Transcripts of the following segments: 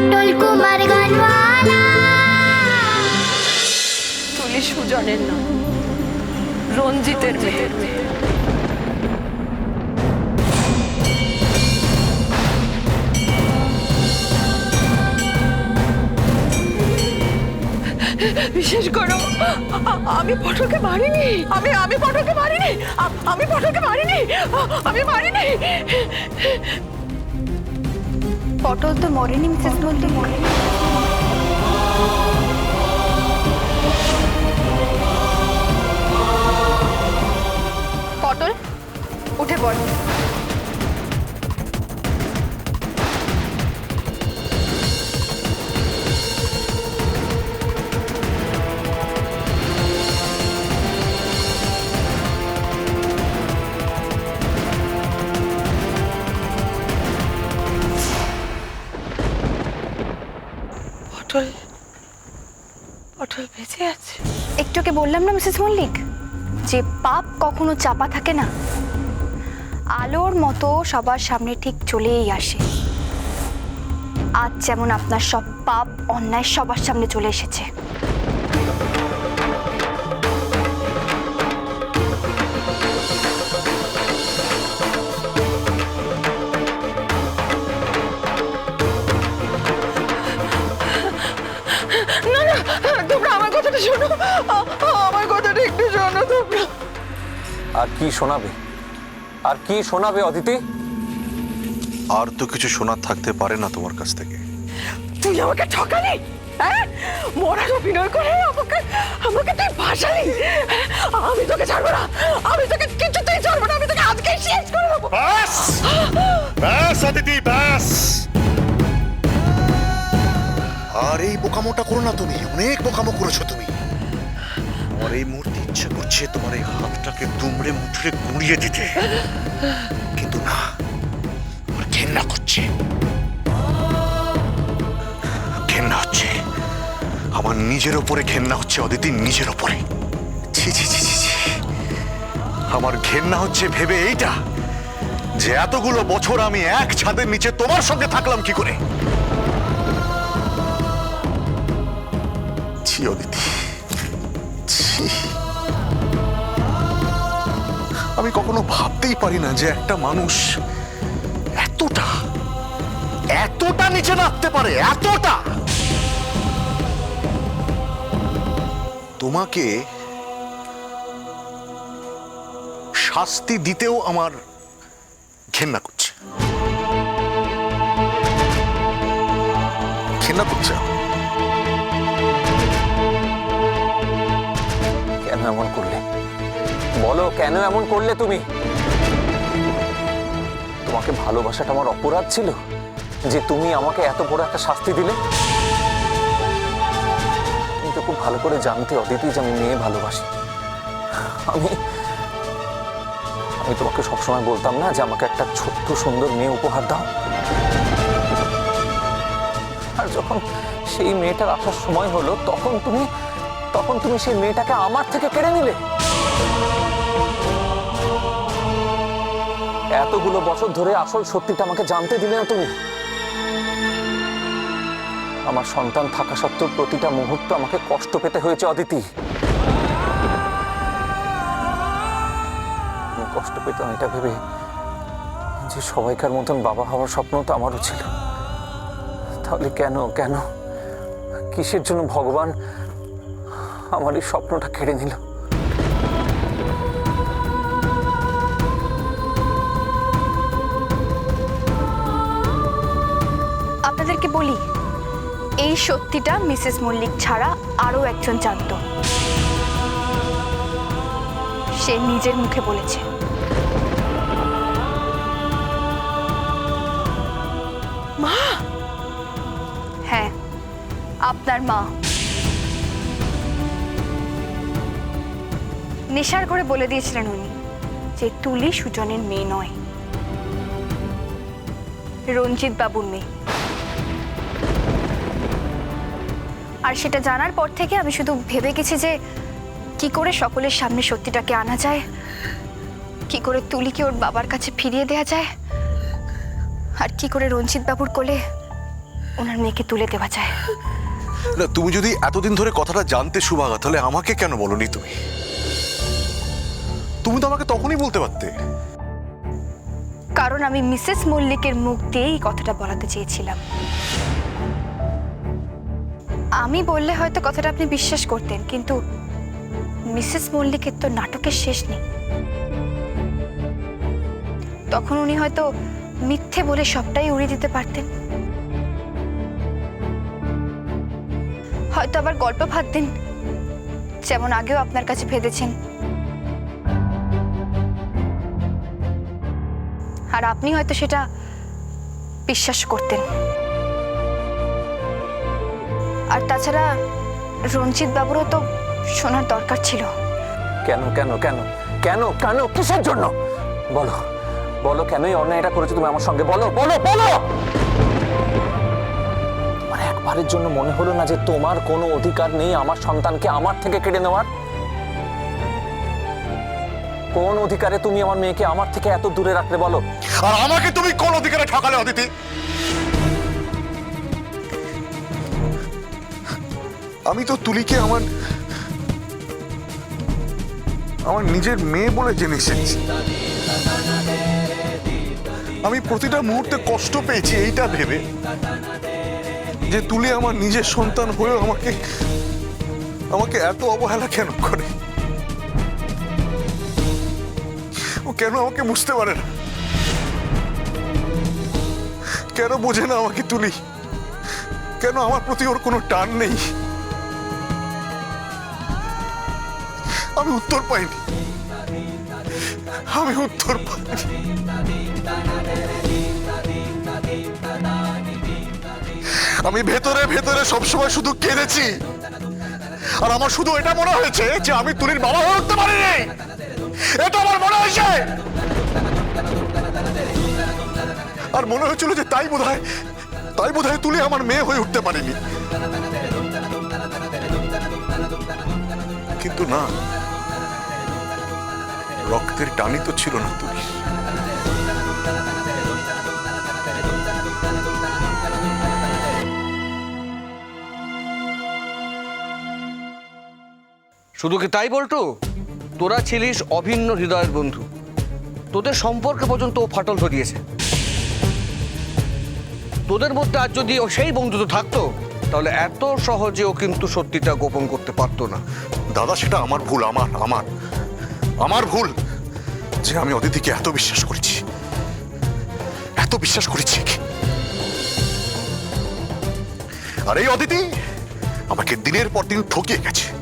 পটল কুমার গানওয়ালা। সুজনের নাম। রঞ্জিতের মেয়ে। বিশেষ করো, আমি পটলকে মারিনি। আমি আমি পটলকে মারিনি। আমি পটলকে মারিনি। আমি মারিনি। পটল তো মরেনি মিসেস মল্লিক পটল উঠে পড় একটুকে বললাম না, মিসেস মল্লিক? যে পাপ কখনো চাপা থাকে না। আলোর মতো সবার সামনে ঠিক চলেই আসে। আজ যেমন আপনার সব পাপ অন্যায় সবার সামনে চলে এসেছে। শোনো আ- আমার কথাটা একটু শোনো তোমরা। আর কি শোনাবে? আর কি শোনাবে অদিতি? আর তো কিছু শোনার থাকতে পারে না তোমার কাছ থেকে। তুই আমাকে ঠকালি হ্যাঁ? মরার অভিনয় করে আমাকে আমাকে তুই ভাসালি আমি তোকে ছাড়বো না আমি তোকে কিছুতেই ছাড়বো না আমি তোকে আজকে শেষ করে দেবো। ব্যাস! ব্যাস অদিতি ব্যাস! আর এই বোকামোটা করো না তুমি। অনেক বোকামো করেছ তুমি। আমার এই মুহূর্তে ইচ্ছে করছে তোমার এই হাতটাকে দুমড়ে মুচড়ে গুঁড়িয়ে দিতে। কিন্তু না, আমার ঘেন্না করছে। ঘেন্না হচ্ছে। আমার নিজের ওপরে ঘেন্না হচ্ছে, অদিতি নিজের ওপরে। ছি ছি ছি ছি। আমার ঘেন্না হচ্ছে ভেবে এইটা যে এতগুলো বছর আমি এক ছাদের নিচে তোমার সঙ্গে থাকলাম কি করে? ছি। অদিতি আমি কখনো ভাবতেই পারি না যে একটা মানুষ এতটা এতটা নিচে নামতে পারে, এতটা। তোমাকে শাস্তি দিতেও আমার ঘেন্না করছে। ঘেন্না করছে। আমার। এমন করলে? বলো, কেন এমন করলে তুমি? তোমাকে ভালোবাসাটা আমার অপরাধ ছিল যে তুমি আমাকে এত বড় একটা শাস্তি দিলে? তুমি তো খুব ভালো করে জানতে অদিতি যে আমি মেয়ে ভালোবাসি। আমি আমি তোমাকে সবসময় বলতাম না যে আমাকে একটা ছোট্ট সুন্দর মেয়ে উপহার দাও। আর যখন সেই মেয়েটার আসার সময় হলো, তখন তুমি তখন তুমি সেই মেয়েটাকে আমার থেকে কেড়ে নিলে? এতগুলো বছর ধরে আসল সত্যিটা আমাকে জানতে দিলে না তুমি? আমার সন্তান থাকা সত্ত্বেও প্রতিটা মুহূর্ত আমাকে কষ্ট পেতে হয়েছে, অদিতি। কষ্ট পেতাম, এটা ভেবে যে সবাইকার মতন বাবা হওয়ার স্বপ্ন তো আমারও ছিল। তাহলে কেন কেন? কিসের জন্য ভগবান আমার এই স্বপ্নটা কেড়ে নিল। আপনাদেরকে বলি, এই সত্যিটা মিসেস মল্লিক ছাড়া আরও একজন জানত। সে নিজের মুখে বলেছে। মা! হ্যাঁ আপনার মা। নেশার করে বলে দিয়েছিলেন উনি যে তুলি সুজনের মেয়ে নয়। রঞ্জিত বাবুর মেয়ে। আর সেটা জানার পর থেকে আমি শুধু ভেবে গেছি যে কি করে সকলের সামনে সত্যিটাকে আনা যায়, কি করে তুলিকে ওর বাবার কাছে ফিরিয়ে দেয়া যায়, আর কি করে রঞ্জিত বাবুর কোলে ওনার মেয়েকে তুলে দেওয়া যায়। না, তুমি যদি এতদিন ধরে কথাটা জানতে সুভাগা তাহলে আমাকে কেন বলনি তুমি? তুমি তো আমাকে তখনই বলতে পারতে। কারণ আমি মিসেস মল্লিকের মুখ দিয়েই কথাটা বলাতে চেয়েছিলাম। আমি বললে হয়তো কথাটা আপনি বিশ্বাস করতেন, কিন্তু মিসেস মল্লিকের তো নাটকের শেষ নেই। তখন উনি হয়তো মিথ্যে বলে সবটাই উড়িয়ে দিতে পারতেন। হয়তো আবার গল্প ভাবতেন, যেমন আগেও আপনার কাছে ভেবেছেন। আর আপনি হয়তো সেটা বিশ্বাস করতেন। আর তাছাড়া রঞ্জিত বাবুরও তো শোনার দরকার ছিল। কেন কেন কেন? কেন কেন? কিসের জন্য? বলো। বলো কেন এই অন্যায়টা করেছ তুমি আমার সঙ্গে? বলো বলো বলো! আমার একবারের জন্য মনে হলো না যে তোমার কোনো অধিকার নেই আমার সন্তানকে আমার থেকে কেড়ে নেওয়ার? কোন অধিকারে তুমি আমার মেয়েকে আমার থেকে এত দূরে রাখলে বলো? আর আমাকে তুমি কোন অধিকারে ঠকালে, অদিতি? আমি তো তুলিকে আমার আমার নিজের মেয়ে বলে জেনে এসেছি। আমি প্রতিটা মুহূর্তে কষ্ট পেয়েছি, এইটা ভেবে। যে তুলি আমার নিজের সন্তান হয়েও আমাকে আমাকে এত অবহেলা কেন করে? কেন আমাকে বুঝতে পারে না? কেন বোঝে না আমাকে তুলি কেন আমার প্রতি ওর কোনো টান নেই? আমি উত্তর পাইনি। আমি উত্তর পাইনি। আমি ভেতরে ভেতরে সবসময় শুধু কেঁদেছি। আর আমার শুধু এটা মনে হয়েছে যে আমি তুলির বাবা হয়ে উঠতে পারিনি! এটা আমার মনে হয়েছে। আর মনে হয়েছিল যে তাই বোধ হয় তাই বোধ হয় তুলে আমার মেয়ে হয়ে উঠতে পারেনি। কিন্তু না, রক্তের টানি তো ছিল না তুলি। শুধু কি তাই বলতো তোরা ছিলিস অভিন্ন হৃদয়ের বন্ধু। তোদের সম্পর্কে পর্যন্ত ও ফাটল ধরিয়েছে। তোদের মধ্যে আজ যদি ও সেই বন্ধুত্ব থাকতো, তাহলে এত সহজে ও কিন্তু সত্যিটা গোপন করতে পারতো না। দাদা, সেটা আমার ভুল, আমার আমার। আমার ভুল যে আমি অদিতিকে এত বিশ্বাস করেছি। এত বিশ্বাস করেছি আর এই অদিতি, আমাকে দিনের পর দিন ঠকিয়ে গেছে।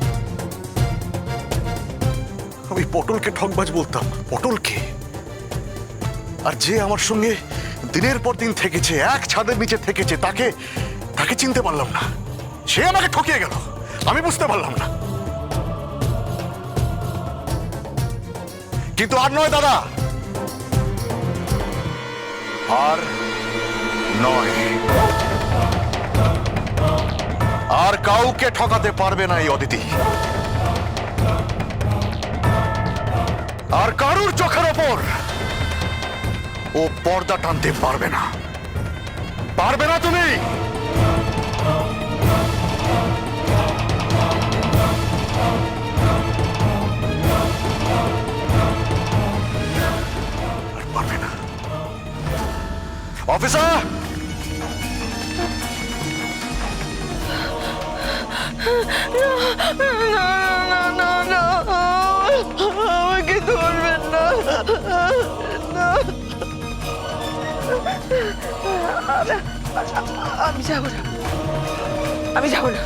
আমি পটলকে ঠকবাজ বলতাম। পটলকে? আর যে আমার সঙ্গে দিনের পর দিন থেকেছে, এক ছাদের নিচে থেকেছে, তাকে তাকে চিনতে পারলাম না। সে আমাকে ঠকিয়ে গেল। আমি বুঝতে পারলাম না। কিন্তু আর নয়, দাদা। আর নয়। আর কাউকে ঠকাতে পারবে না এই অদিতি। আর কারুর চোখের ওপর ও পর্দা টানতে পারবে না। পারবে না তুমি? অফিসার! না। আমি যাব না। আমি যাব না।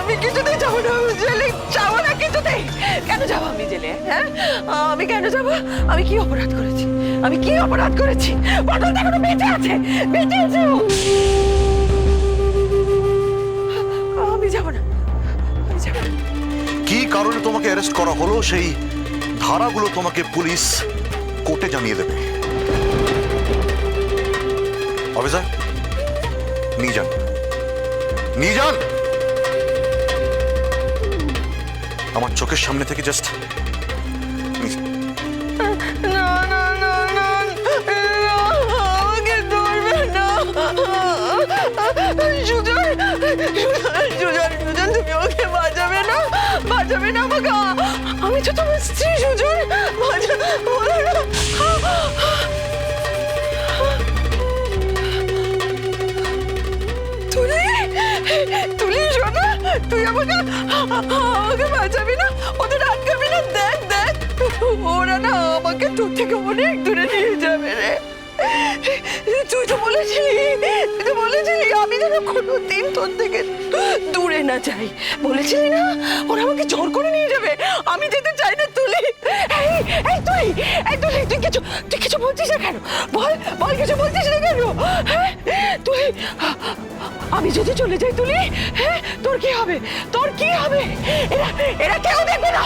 আমি কিছুতেই যাব না। জেলে যাব না কিছুতেই। কেন যাব আমি জেলে হ্যাঁ? আমি কেন যাব? আমি কি অপরাধ করেছি? আমি কি অপরাধ করেছি? পটল এখনও বেঁচে আছে। বেঁচে আছে আমি যাব না। কি কারণে তোমাকে অ্যারেস্ট করা হলো? সেই ধারাগুলো তোমাকে পুলিশ কোর্টে জানিয়ে দেবে। অফিসার নিয়ে যান। নিয়ে যান! আমার চোখের সামনে থেকে জাস্ট না। তুই আমাকে বাঁচাবি না, ওদের আটকাবি না, দেখ দেখ। ওরা না আমাকে তোর থেকে অনেক দূরে নিয়ে যাবে রে। তুই তো বলেছিলি, তুই তো বলেছিলি, আমি যেন কোনোদিন তোর থেকে দূরে না যাই। বলেছিলি না, ওরা আমাকে জোর করে নিয়ে যাবে। আমি যেতে চাই না এই এই তুই এই তুই তুই কিছু তুই কিছু বলছিস না কেন? বল বল কিছু বলছিস না কেন? হ্যাঁ? তুই, আমি যদি চলে যাই তুলি হ্যাঁ? তোর কি হবে? তোর কি হবে? এরা এরা কেউ দেখবে না!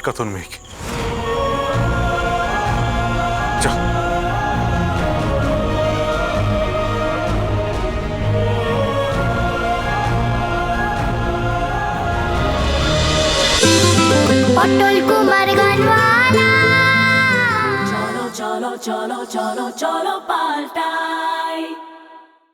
আটকা তোর মেয়েকে যা পটল Kumar Gaanwala cholo, cholo, cholo, cholo, cholo, paltai.